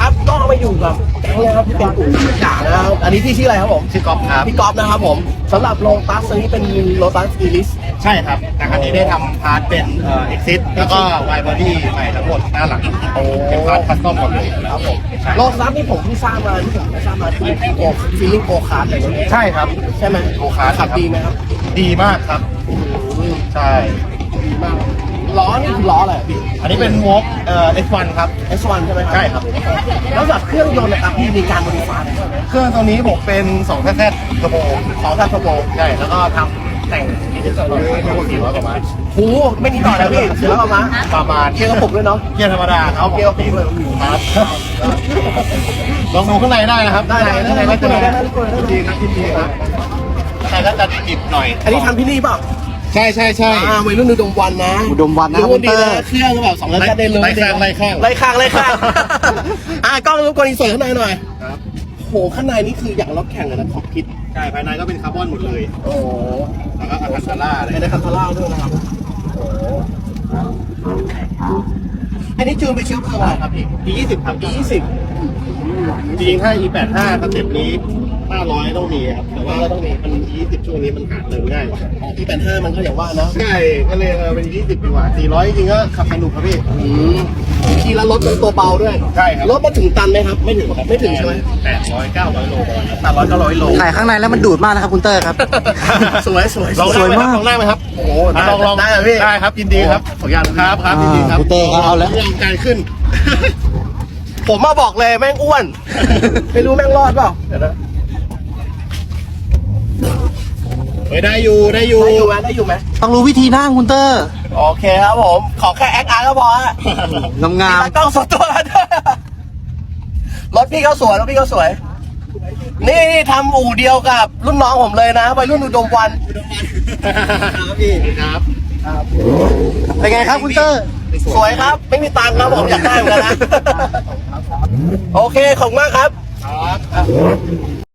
ครับก็มาอยู่กับแก๊งเลยครับที่เป็นกลุ่มจ่านะครับอันนี้พี่ชื่ออะไรครับผมชื่อกอล์ฟครับพี่ก๊อฟนะครับผมสำหรับโลตัสอันนี้เป็นโลตัสอีลิสใช่ครับ แต่ครั้งนี้ได้ทำพาร์ทเป็นเอ่อ exit แล้วก็ไวบอดี้ใหม่ทั้งหมดหน้าหลังเป็นพาร์ทคัสตอมหมดเลยครับผมโลตัสนี่ผมเพิ่งทราบมาที่ผมไม่ทราบมาที่โอฟีลิ่งโอคาร์ดอะไรอย่างเงี้ยใช่ครับ ใช่ไหมโอคาร์ดขับดีไหมครับ ดีมากครับใช่ดีมาก ล้อนี่คือล้ออะไรอะพี่ อันนี้เป็นวอล์กเอ่อ S1 ครับ S1 ใช่ไหมครับใช่ครับ แล้วแบบเครื่องยนต์นะครับพี่มีการบริการอะไรบ้างไหมเครื่องตัวนี้ผมเป็น2 z z กระโปรงสองท่านโปรโปรใช่แล้วก็ทำแต่งอีกนิดหน่อยทั้งหมด400กว่าไม้โหไม่นิดหน่อยนะพี่เสือเอามาประมาณเกียร์กระปุกด้วยเนาะเกียร์ธรรมดาครับเกียร์กระปุกเลยครับลองดูข้างในได้นะครับได้ได้ข้างในได้ก็จะได้ได้ได้ได้ดีครับดีครับข้างในก็จะดิบหน่อยอันนี้ทำที่นี่เปล่าใช่ใช่ใช่อ่าวัยรุ่นอุดมวันนะอุดมวันนะครับรู้ดีคุณเตอร์นะเครื่องแบบสองร้อยได้เลยไล่ข้างไล่ข้าง ไล่ข้างไล่ข้างอ่ากล้องรบกวนอินเสิร์ตข้างในหน่อยครับ โหข้างในนี่คืออย่างรถแข่งเลยนะขอบคิดใช่ภายในก็เป็นคาร์บอนหมดเลย โอ้โหแล้วก็อะคันซาร่าอะไรไม่ได้คันทาร่าด้วยนะครับโอ้โหอันนี้จูนไปเชื้อเพลิงอะไรครับพี่ปียี่สิบครับปียี่สิบจริงๆถ้า E85 สเต็ปนี้ 500 ต้องมีครับ แต่ว่าต้องมีมัน E20 ช่วงนี้มันหาเติมง่ายกว่าอ๋อปีแปดห้ามันก็อย่างว่านะใช่ก็เลยเออเป็น E20 ดีกว่า 400 จริงๆก็ขับสนุกครับพี่ อืมขี่แล้วรถตัวเบาด้วยใช่ครับ รถมาถึงตันไหมครับ ไม่ถึงครับ ไม่ถึงใช่ไหม800 900 โลแปดร้อยเก้าร้อยโล ถ่ายข้างในแล้วมันดูดมากนะครับคุณเตอร์ครับ สวยสวยลองสวยมาก ลองนั่งไหมครับโอ้โหอะลองลองได้เหรอพี่ได้ครับยินดีครับขออนุญาตครับครับยินดีครับอ่าคุณเต้ครับเอาแล้วลองการขึ้น ผมมาบอกเลยแม่งอ้วน ไม่รู้แม่งรอดเปล่าเดี๋ยวนะ เฮ้ยได้อยู่ได้อยู่ ได้อยู่ไหมได้อยู่ไหมต้องรู้วิธีนั่งคุณเตอร์โอเคครับผม ขอแค่แอคอาร์ก็พอฮะงามตากล้องสดตัวแล้วด้วยรถพี่เขาสวยรถพี่เขาสวยนี่นี่ทำอู่เดียวกับ รุ่นน้องผมเลยนะวัยรุ่นอุดมวันครับพี่ครับๆเป็นไงครับคุณเตอร์ สวยครับ ไม่มีตังค์ครับผมอยากได้เหมือนกันนะ โอเค ขอบคุณมากครับครับ